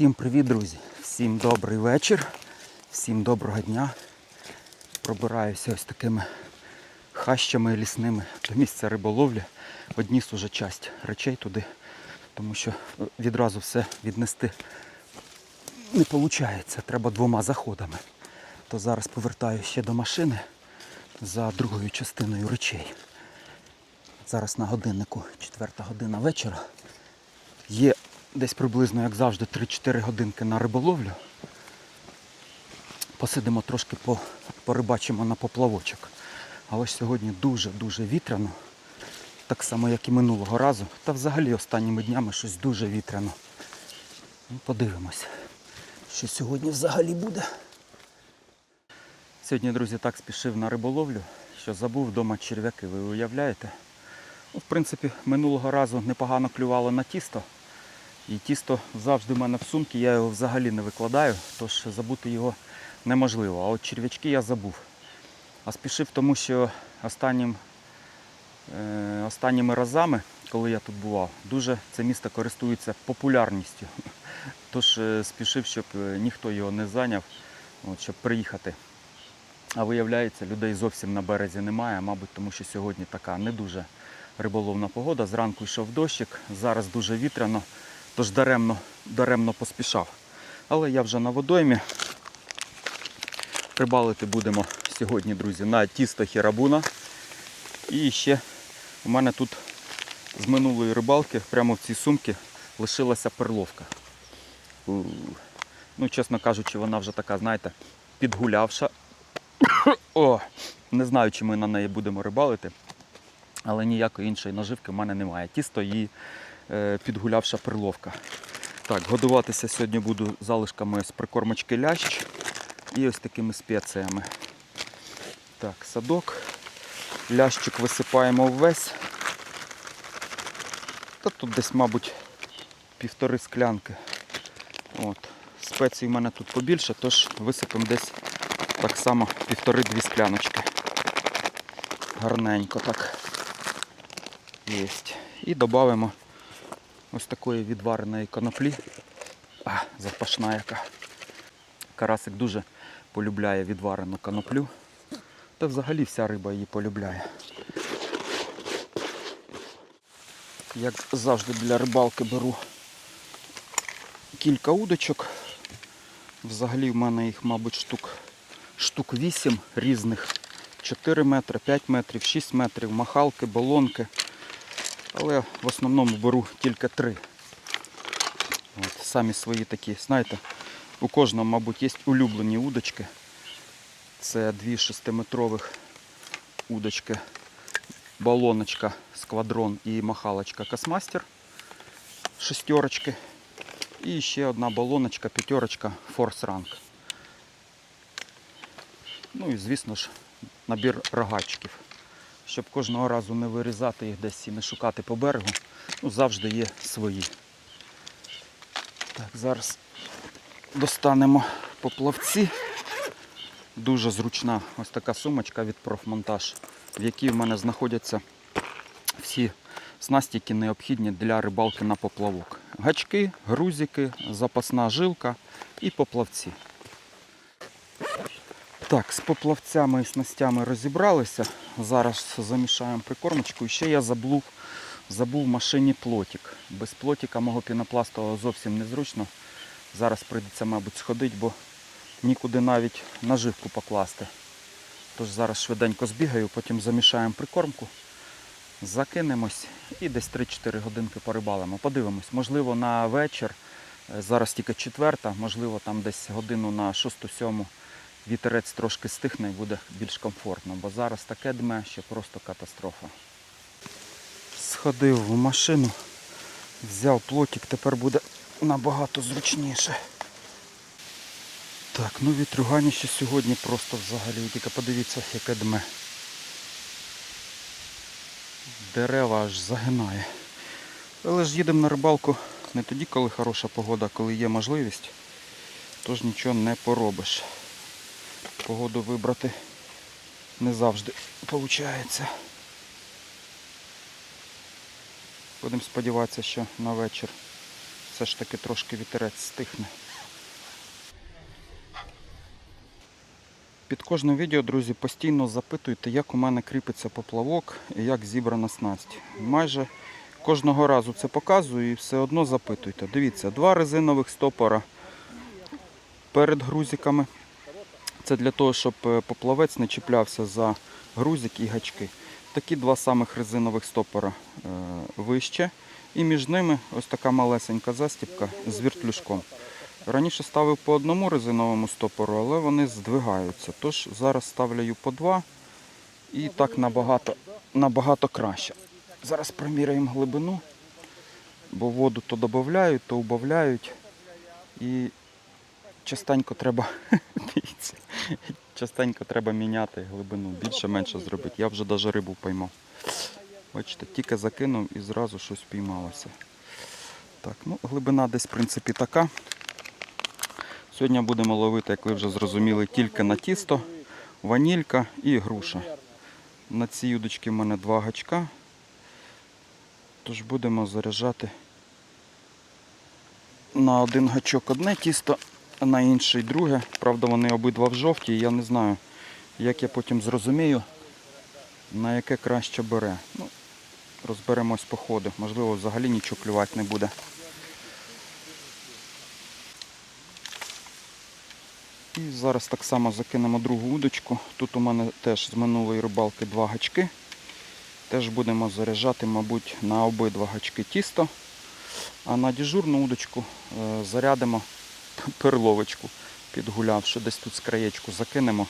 Всім привіт, друзі! Всім добрий вечір, всім доброго дня. Пробираюся ось такими хащами лісними до місця риболовлі. Одніс уже часть речей туди, тому що відразу все віднести не виходить. Треба двома заходами. То зараз повертаю ще до машини за другою частиною речей. Зараз на годиннику 4 година вечора. Є десь приблизно, як завжди, 3-4 годинки на риболовлю. Посидимо трошки по, порибачимо на поплавочок. Але ж сьогодні дуже-дуже вітряно. Так само, як і минулого разу. Та взагалі останніми днями щось дуже вітряно. Ну, подивимось, що сьогодні взагалі буде. Сьогодні, друзі, так спішив на риболовлю, що забув вдома черв'яки, ви уявляєте? Ну, в принципі, минулого разу непогано клювало на тісто. І тісто завжди в мене в сумці, я його взагалі не викладаю, тож забути його неможливо. А от черв'ячки я забув. А спішив тому, що останнім, е, останніми разами, коли я тут бував, дуже це місто користується популярністю. Тож е, спішив, щоб е, ніхто його не зайняв, от, щоб приїхати. А виявляється, людей зовсім на березі немає, мабуть, тому що сьогодні така не дуже риболовна погода. Зранку йшов дощик, зараз дуже вітряно, тож даремно, даремно поспішав. Але я вже на водоймі. Рибалити будемо сьогодні, друзі, на тісто хірабуна. І ще у мене тут з минулої рибалки, прямо в цій сумці, лишилася перловка. Ну, чесно кажучи, вона вже така, знаєте, підгулявша. О, не знаю, чи ми на неї будемо рибалити, але ніякої іншої наживки в мене немає. Тісто е, підгулявша перловка. Так, годуватися сьогодні буду залишками з прикормочки лящ і ось такими спеціями. Так, садок. Лящик висипаємо ввесь. Та тут десь, мабуть, півтори склянки. От. Спецій в мене тут побільше, тож висипемо десь так само півтори-дві скляночки. Гарненько так. Єсть. І додамо ось такої відвареної коноплі. А, запашна яка. Карасик дуже полюбляє відварену коноплю. Та взагалі вся риба її полюбляє. Як завжди для рибалки беру кілька удочок. Взагалі в мене їх, мабуть, штук, штук 8 різних. 4 метри, 5 метрів, 6 метрів, махалки, балонки. Але в основному беру тільки 3. От, самі свої такі, знаєте, у кожного, мабуть, є улюблені удочки. Це дві 6-метрових удочки, балоночка, сквадрон і махалочка Космастер шестерочки. І ще одна балоночка, п'ятерочка Force Rank. Ну і звісно ж набір рогачків. Щоб кожного разу не вирізати їх десь і не шукати по берегу, ну, завжди є свої. Так, зараз достанемо поплавці. Дуже зручна ось така сумочка від профмонтаж, в якій в мене знаходяться всі снасті, які необхідні для рибалки на поплавок. Гачки, грузики, запасна жилка і поплавці. Так, з поплавцями і снастями розібралися. Зараз замішаємо прикормочку. І ще я забув, забув в машині плотик. Без плотика мого пінопластового зовсім незручно. Зараз прийдеться, мабуть, сходити, бо нікуди навіть наживку покласти. Тож зараз швиденько збігаю, потім замішаємо прикормку, закинемось і десь 3-4 годинки порибалимо. Подивимось, можливо, на вечір, е, зараз тільки четверта, можливо, там десь годину на 6-7 вітерець трошки стихне і буде більш комфортно, бо зараз таке дме, що просто катастрофа. Сходив в машину, взяв плотик, тепер буде набагато зручніше. Так, ну вітрюганіще сьогодні просто взагалі, тільки подивіться, яке дме. Дерева аж загинає. Але ж їдемо на рибалку не тоді, коли хороша погода, а коли є можливість. Тож нічого не поробиш. Погоду вибрати не завжди виходить. Будемо сподіватися, що на вечір все ж таки трошки вітерець стихне. Під кожним відео, друзі, постійно запитуйте, як у мене кріпиться поплавок і як зібрана снасть. Майже кожного разу це показую і все одно запитуйте. Дивіться, два резинових стопора перед грузиками. Це для того, щоб е, поплавець не чіплявся за грузик і гачки. Такі два самих резинових стопора е, вище. І між ними ось така малесенька застібка з віртлюжком. Раніше ставив по одному резиновому стопору, але вони здвигаються. Тож зараз ставлю по два і так набагато, набагато краще. Зараз приміряємо глибину, бо воду то додають, то убавляють. І частенько треба, частенько треба міняти глибину, більше-менше зробити. Я вже навіть рибу поймав. Бачите, тільки закинув і зразу щось піймалося. Так, ну глибина десь в принципі така. Сьогодні будемо ловити, як ви вже зрозуміли, тільки на тісто, ванілька і груша. На цій удочці в мене два гачка. Тож будемо заряджати на один гачок одне тісто, на інший друге. Правда, вони обидва в жовті, і я не знаю, як я потім зрозумію, на яке краще бере. Ну, розберемось по ходу. Можливо, взагалі нічого клювати не буде. І зараз так само закинемо другу удочку. Тут у мене теж з минулої рибалки два гачки. Теж будемо заряджати, мабуть, на обидва гачки тісто. А на дежурну удочку е, зарядимо перловочку, підгулявши, десь тут з краєчку закинемо.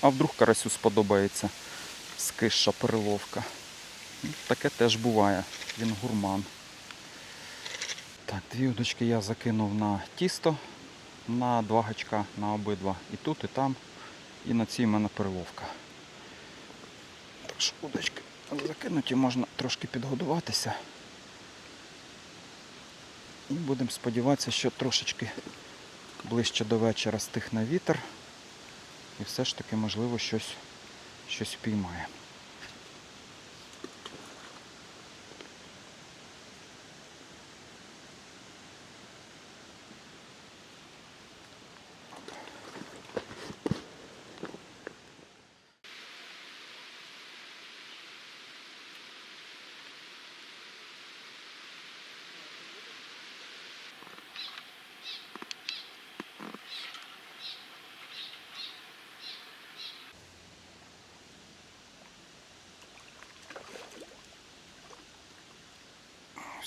А вдруг карасю сподобається скиша перловка. Ну, Таке теж буває. Він гурман. Так, дві удочки я закинув на тісто на два гачка на обидва. І тут, і там. І на цій в мене перловка. Так що удочки закинуті, можна трошки підгодуватися. І будемо сподіватися, що трошечки ближче до вечора стихне вітер. І все ж таки, можливо, щось, щось впіймає.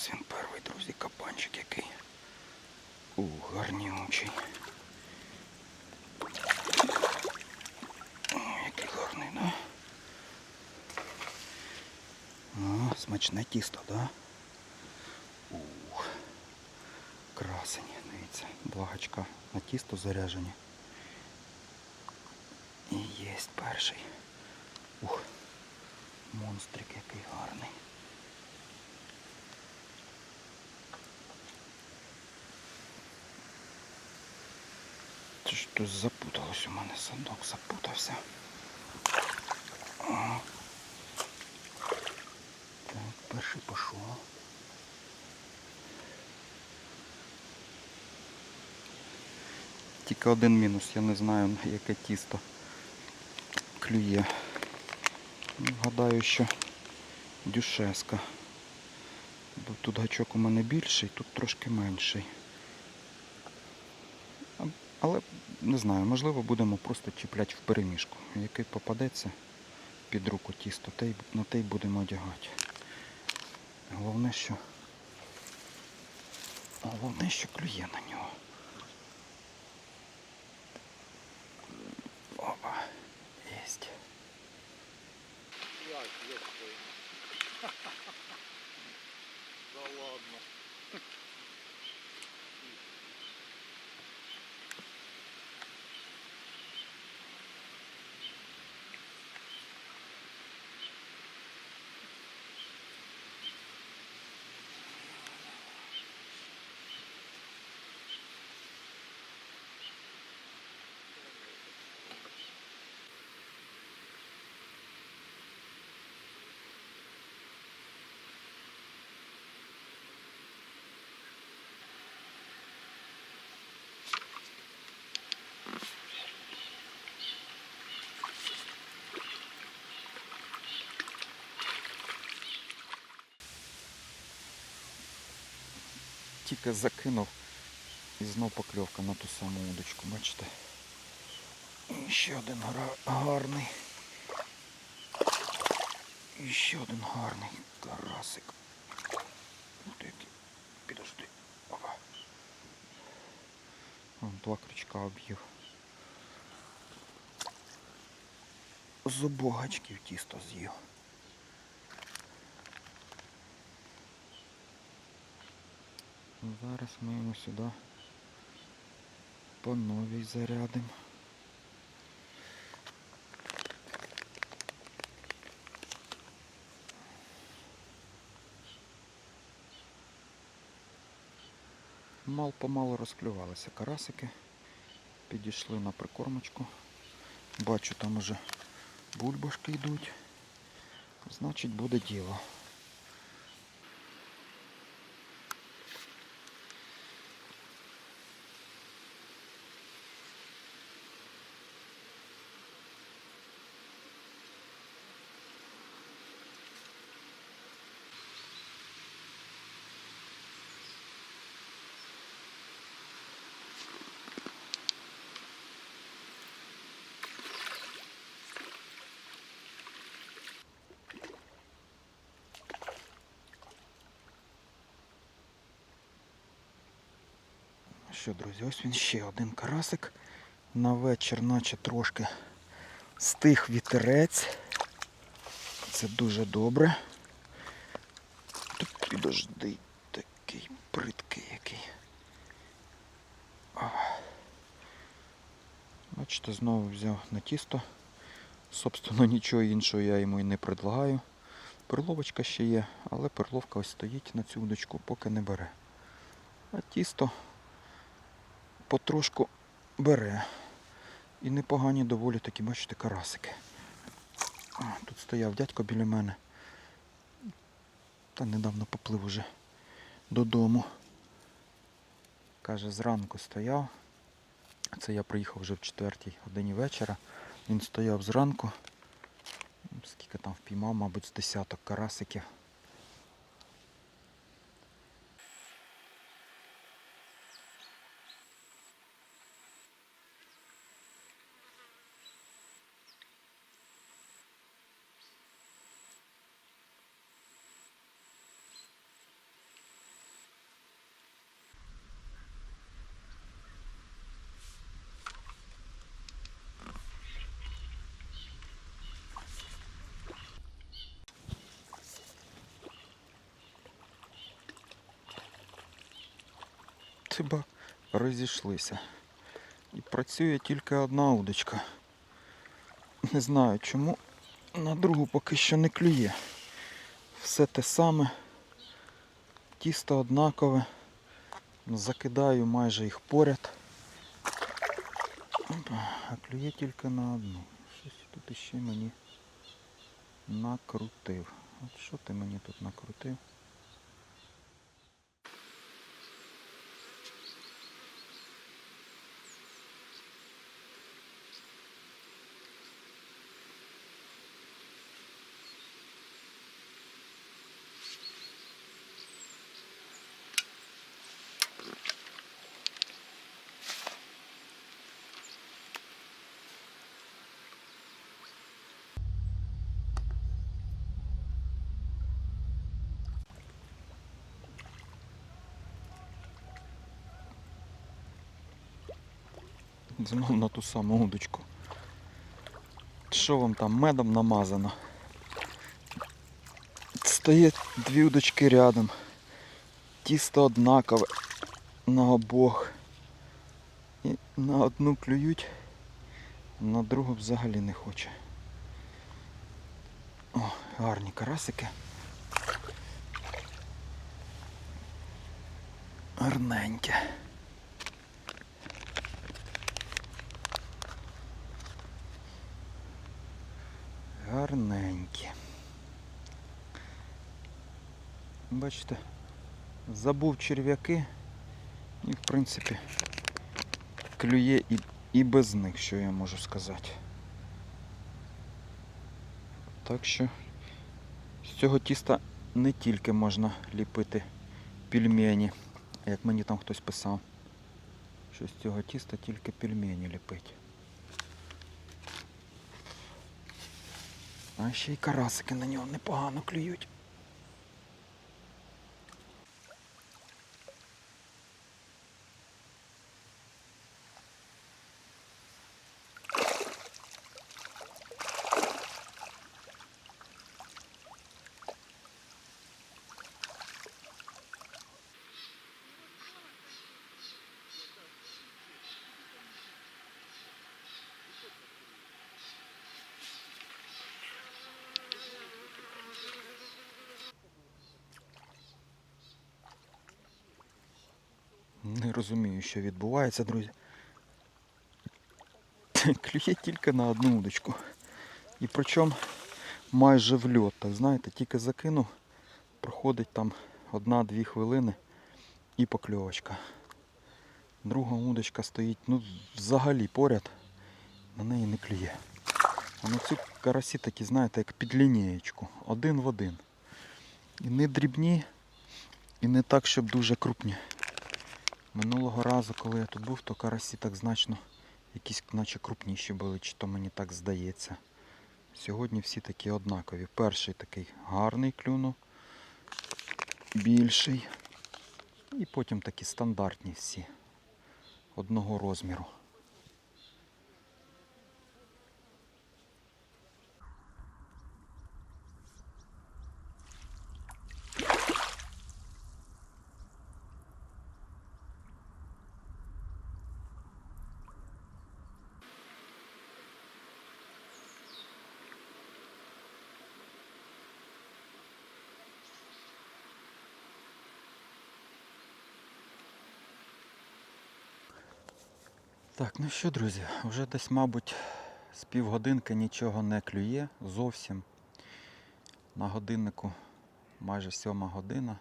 Ось він перший, друзі, кабанчик який. У, гарнючий. О, який гарний, да? О, смачне тісто, да? Ух. Красень, дивіться. Два гачка на тісто заряжені. І єсть перший. Ух. Монстрик який гарний. Тут запуталось у мене садок, запутався. Так, перший пішов. Тільки один мінус, я не знаю на яке тісто клює. Гадаю, що дюшеска. Бо тут гачок у мене більший, тут трошки менший. Але не знаю, можливо будемо просто чіпляти в переміжку. Який попадеться під руку тісто, те й- на й будемо одягати. Головне, що головне, що клює на нього. Тільки закинув і знов покльовка на ту саму удочку, бачите? І ще один гарний. І ще один гарний карасик. Підожди. Опа. Вон два крючка об'їв. З обох гачків тісто з'їв. Зараз ми йому сюди по новій зарядимо. Мал помалу розклювалися карасики, підійшли на прикормочку. Бачу, там уже бульбашки йдуть. Значить буде діло. Що, друзі, ось він ще один карасик. На вечір, наче трошки стих вітерець. Це дуже добре. Так підожди, такий придкий який. Бачите, знову взяв на тісто. Собственно, нічого іншого я йому і не предлагаю. Перловочка ще є, але перловка ось стоїть на цю удочку, поки не бере. А тісто потрошку бере. І непогані доволі такі, бачите, карасики. Тут стояв дядько біля мене. Та недавно поплив уже додому. Каже, зранку стояв. Це я приїхав вже в четвертій годині вечора. Він стояв зранку. Скільки там впіймав, мабуть, з десяток карасиків. Тиба розійшлися. І працює тільки одна удочка. Не знаю чому на другу поки що не клює. Все те саме. Тісто однакове. Закидаю майже їх поряд. А клює тільки на одну. Щось тут іще мені накрутив. От що ти мені тут накрутив? Знов на ту саму удочку. Що вам там медом намазано? Стоять дві удочки рядом. Тісто однакове на обох. І на одну клюють, на другу взагалі не хоче. О, гарні карасики. Гарненьке. Гарненькі. Бачите, забув черв'яки і в принципі клює і, і без них, що я можу сказати. Так що з цього тіста не тільки можна ліпити пельмені, Як мені там хтось писав, що з цього тіста тільки пельмені ліпить. А ще й карасики на нього непогано клюють. Не розумію, що відбувається, друзі. Клює тільки на одну удочку. І причому майже в льот. Так знаєте, тільки закинув, проходить там одна-дві хвилини і покльовочка. Друга удочка стоїть ну, взагалі поряд, на неї не клює. А на цю карасі такі, знаєте, як під лінієчку. Один в один. І не дрібні, і не так, щоб дуже крупні. Минулого разу, коли я тут був, то карасі так значно якісь наче крупніші були, чи то мені так здається. Сьогодні всі такі однакові. Перший такий гарний клюнув, більший. І потім такі стандартні всі одного розміру. Так, ну що, друзі, вже десь, мабуть, з півгодинки нічого не клює зовсім. На годиннику майже сьома година.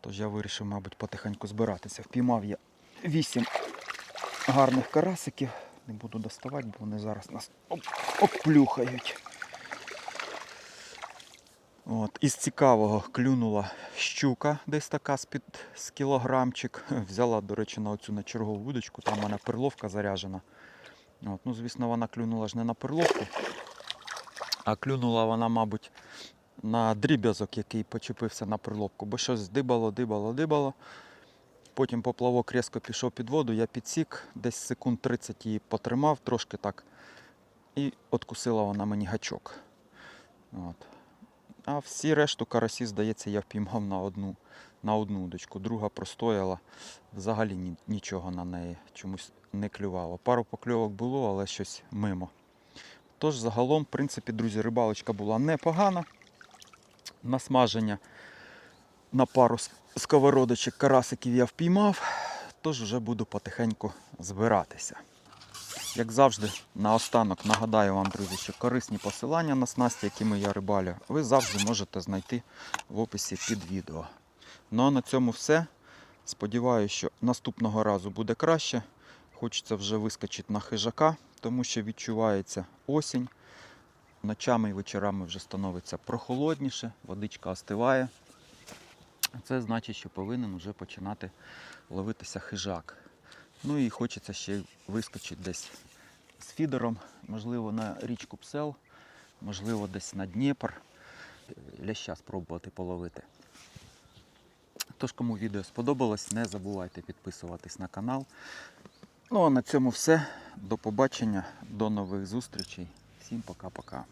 Тож я вирішив, мабуть, потихеньку збиратися. Впіймав я вісім гарних карасиків. Не буду доставати, бо вони зараз нас оп- обплюхають. От, із цікавого клюнула щука, десь така з-під з кілограмчик. Взяла, до речі, на оцю на чергову вудочку, там у мене перловка заряджена. От, ну, звісно, вона клюнула ж не на перловку, а клюнула вона, мабуть, на дріб'язок, який почепився на перловку, бо щось дибало, дибало, дибало. Потім поплавок різко пішов під воду, я підсік, десь секунд 30 її потримав, трошки так, і откусила вона мені гачок. От. А всі решту карасі, здається, я впіймав на одну, на одну удочку. Друга простояла. Взагалі нічого на неї чомусь не клювало. Пару покльовок було, але щось мимо. Тож, загалом, в принципі, друзі, рибалочка була непогана. На смаження на пару сковородочок карасиків я впіймав, тож вже буду потихеньку збиратися. Як завжди, наостанок нагадаю вам, друзі, що корисні посилання на снасті, якими я рибалю, ви завжди можете знайти в описі під відео. Ну а на цьому все. Сподіваюся, що наступного разу буде краще. Хочеться вже вискочити на хижака, тому що відчувається осінь. Ночами і вечорами вже становиться прохолодніше, водичка остиває. Це значить, що повинен вже починати ловитися хижак. Ну і хочеться ще вискочити десь з фідером, можливо, на річку Псел, можливо, десь на Дніпр. Ляща спробувати половити. Тож, кому відео сподобалось, не забувайте підписуватись на канал. Ну а на цьому все. До побачення, до нових зустрічей. Всім пока-пока.